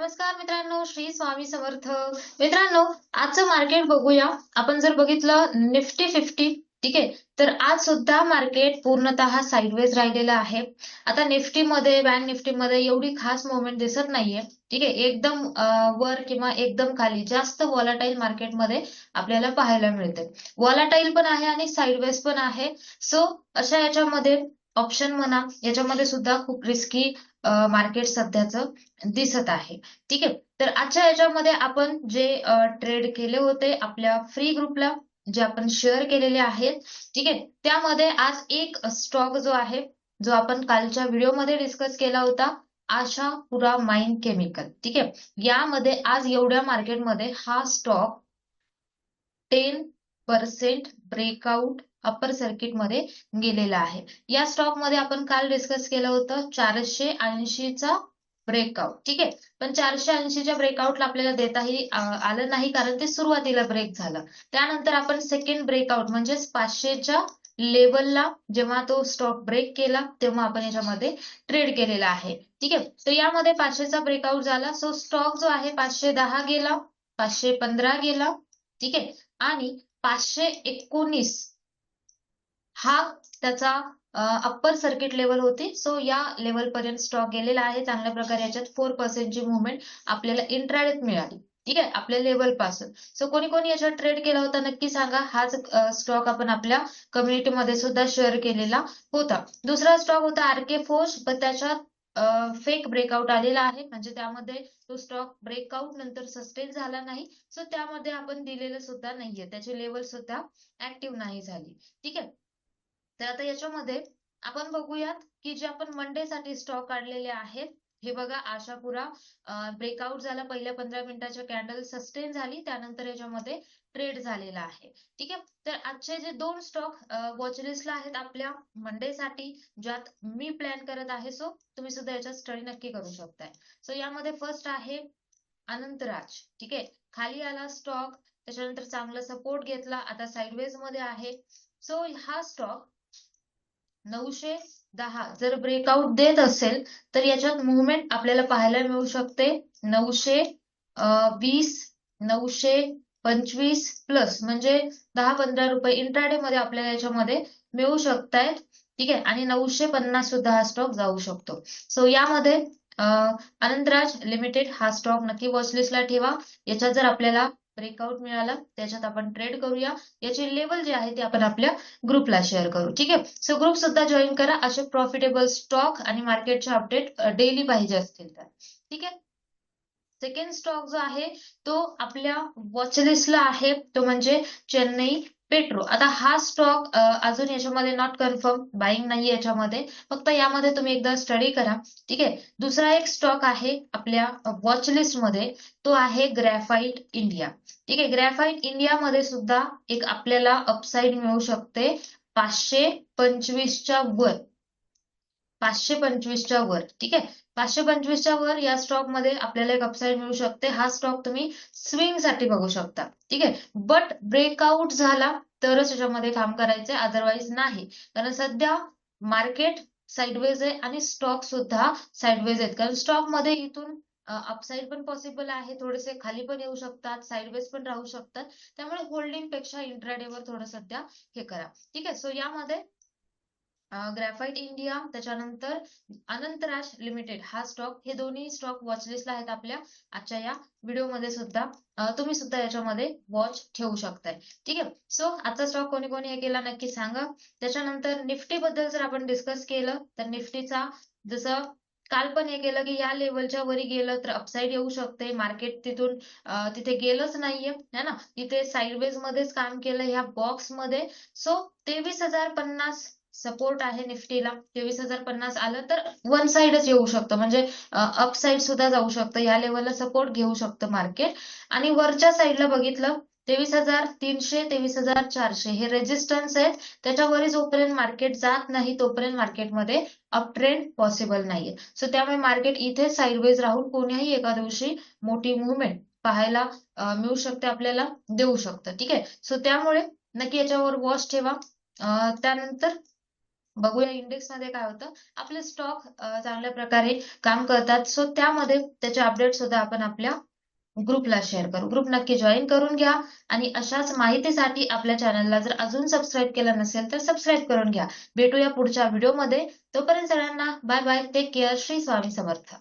नमस्कार मित्रांनो श्री स्वामी समर्थ. मित्रांनो आजचं मार्केट बघूया. आपण जर बघितलं निफ्टी फिफ्टी ठीक आहे? तर आज सुद्धा मार्केट पूर्णतः साईडवेज राहिलेलं आहे. आता निफ्टी मध्ये बँक निफ्टी मध्ये एवढी खास मुवमेंट दिसत नाहीये. ठीक आहे? एकदम वर किंवा एकदम खाली जास्त वॉलाटाईल मार्केटमध्ये आपल्याला पाहायला मिळते वॉलाटाईल पण आहे आणि साईडवेज पण आहे. सो अशा याच्यामध्ये ऑप्शन म्हणा. याच्यामध्ये सुद्धा खूप रिस्की मार्केट सध्याचं दिसत आहे. ठीक आहे? तर आजच्या याच्यामध्ये आपण जे ट्रेड केले होते आपल्या फ्री ग्रुपला जे आपण शेअर केलेले आहेत ठीक आहे? त्यामध्ये आज एक स्टॉक जो आहे जो आपण कालच्या व्हिडिओमध्ये डिस्कस केला होता आशापुरा माइन केमिकल ठीक आहे? यामध्ये आज एवढ्या मार्केटमध्ये हा stock ten percent breakout upper सर्किटमध्ये गेलेला आहे. या स्टॉकमध्ये आपण काल डिस्कस केलं होतं चारशे ऐंशीचा ब्रेकआउट ठीक आहे? पण चारशे ऐंशीच्या ब्रेकआउटला आपल्याला देताही आलं नाही कारण ते सुरुवातीला ब्रेक झालं. त्यानंतर आपण सेकंड ब्रेकआउट म्हणजेच पाचशेच्या लेवलला जेव्हा तो स्टॉक ब्रेक केला तेव्हा आपण याच्यामध्ये ट्रेड केलेला आहे. ठीक आहे? तर यामध्ये पाचशेचा ब्रेकआउट झाला. सो स्टॉक जो आहे पाचशे दहा गेला पाचशे पंधरा गेला. ठीक आहे? आणि पाचशे एकोणीस हा त्याचा अप्पर सर्किट लेवल होती. सो या लेवल पर्यंत स्टॉक गेलेला आहे. चांगल्या प्रकारे याच्यात फोर पर्सेंटची मुवमेंट आपल्याला इंट्राडेत मिळाली. ठीक आहे? आपल्या लेवलपासून. सो कोणी कोणी याच्यावर ट्रेड केला होता? नक्की सांगा. हाच स्टॉक आपण आपल्या कम्युनिटीमध्ये सुद्धा शेअर केलेला होता. दुसरा स्टॉक होता आरके फोर्स पण त्याच्यात फेक ब्रेकआउट आलेला आहे. म्हणजे त्यामध्ये तो स्टॉक ब्रेकआउट नंतर सस्टेन झाला नाही. सो त्यामध्ये आपण दिलेलं सुद्धा नाहीये. त्याची लेवल सुद्धा ऍक्टिव्ह नाही झाली. ठीक आहे? तर आता याच्यामध्ये आपण बघूयात की जे आपण मंडे साठी स्टॉक काढलेले आहेत हे बघा आशापुरा ब्रेकआउट झाला पहिल्या पंधरा मिनिटाच्या कॅन्डल सस्टेन झाली त्यानंतर याच्यामध्ये ट्रेड झालेला आहे. ठीक आहे? तर आजचे जे दोन स्टॉक वॉचलिस्टला आहेत आपल्या मंडे साठी ज्यात मी प्लॅन करत आहे सो तुम्ही सुद्धा याच्यात स्टडी नक्की करू शकताय. सो यामध्ये फर्स्ट आहे अनंतराज. ठीक आहे? खाली आला स्टॉक त्याच्यानंतर चांगला सपोर्ट घेतला आता साइडवेजमध्ये आहे. सो हा स्टॉक नऊशे दहा. जर ब्रेकआउट देत असेल तर याच्यात मुवमेंट आपल्याला पाहायला मिळू शकते. नऊशे वीस नऊशे पंचवीस प्लस म्हणजे दहा पंधरा रुपये इंट्राडे मध्ये आपल्याला याच्यामध्ये मिळू शकतायत ठीक आहे? आणि नऊशे पन्नास सुद्धा हा स्टॉक जाऊ शकतो. सो यामध्ये अनंतराज लिमिटेड हा स्टॉक नक्की वॉचलिस्टला ठेवा. याच्यात जर आपल्याला ब्रेकआउट मिळाला. त्याच्यात आपण ट्रेड करूया. याचे लेवल जे आहे ते आपण आपल्या ग्रुपला शेअर करू. ठीक आहे? सो ग्रुप सुद्धा जॉईन करा. असे प्रॉफिटेबल स्टॉक आणि मार्केटचे अपडेट डेली पाहिजे असतील तर. ठीक आहे? सेकंड स्टॉक जो आहे तो आपल्या वॉचलिस्टला आहे. तो म्हणजे चेन्नई पेट्रो आता हा स्टॉक अजून याच्यामध्ये नॉट कन्फर्म बाईंग नाही याच्यामध्ये. फक्त यामध्ये तुम्ही एकदा स्टडी करा. ठीक आहे? दुसरा एक स्टॉक आहे आपल्या वॉचलिस्टमध्ये. तो आहे ग्रॅफाईट इंडिया ठीक आहे? ग्रॅफाईट इंडियामध्ये सुद्धा एक आपल्याला अपसाईड मिळू शकते पाचशे पंचवीसच्या वर. पाचशे पंचवीसच्या वर. ठीक आहे? पाचशे पंचवीसच्या वर या स्टॉकमध्ये आपल्याला एक अपसाईड मिळू शकते. हा स्टॉक तुम्ही स्विंगसाठी बघू शकता. ठीक आहे? बट ब्रेकआउट झाला तरच याच्यामध्ये काम करायचंय. अदरवाईज नाही. कारण सध्या मार्केट साईडवेज आहे आणि स्टॉक सुद्धा साईडवेज आहेत. कारण स्टॉकमध्ये इथून अपसाईड पण पॉसिबल आहे. थोडेसे खाली पण येऊ शकतात. साईडवेज पण राहू शकतात. त्यामुळे होल्डिंगपेक्षा इंट्राडे वर थोडं सध्या हे करा. ठीक आहे? सो यामध्ये ग्रॅफाइट इंडिया त्याच्यानंतर अनंतराज लिमिटेड हा स्टॉक हे दोन्ही स्टॉक वॉचलिस्टला आहेत आपल्या. आजच्या या व्हिडिओमध्ये सुद्धा तुम्ही सुद्धा याच्यामध्ये वॉच ठेवू शकताय. ठीक आहे? सो आजचा स्टॉक कोणी कोणी हे केला नक्की सांगा. त्याच्यानंतर निफ्टी बद्दल जर आपण डिस्कस केलं तर निफ्टीचा जसं काल पण हे केलं की या लेवलच्या वरी गेलं तर अपसाईड येऊ शकते. मार्केट तिथून तिथे गेलंच नाहीये. है ना? तिथे साईडवेज मध्येच काम केलं ह्या बॉक्समध्ये. सो तेवीस हजार पन्नास सपोर्ट आहे निफ्टीला. तेवीस हजार पन्नास आलं तर वन साइडच येऊ शकतं. म्हणजे अप साइड सुद्धा जाऊ शकतं. या लेवलला सपोर्ट घेऊ शकतं मार्केट आणि वरच्या साईडला बघितलं तेवीस हजार तीनशे तेवीस हजार चारशे. हे रेजिस्टन्स आहेत. त्याच्यावर जोपर्यंत मार्केट जात नाही तोपर्यंत मार्केटमध्ये अप ट्रेंड पॉसिबल नाहीये. सो त्यामुळे मार्केट इथे साईडवेज राहून कोण्याही एका दिवशी मोठी मुवमेंट पाहायला मिळू शकते आपल्याला देऊ शकतं. ठीक आहे? सो त्यामुळे नक्की याच्यावर वॉच ठेवा. त्यानंतर बघूया इंडेक्समध्ये काय होतं. आपले स्टॉक चांगल्या प्रकारे काम करतात. सो त्यामध्ये त्याचे अपडेट सुद्धा आपण आपल्या ग्रुपला शेअर करू. ग्रुप नक्की जॉईन करून घ्या आणि अशाच माहितीसाठी आपल्या चॅनलला जर अजून सबस्क्राईब केलं नसेल तर सबस्क्राईब करून घ्या. भेटूया पुढच्या व्हिडिओमध्ये तोपर्यंत सगळ्यांना bye bye take care Shri Swami Samarth.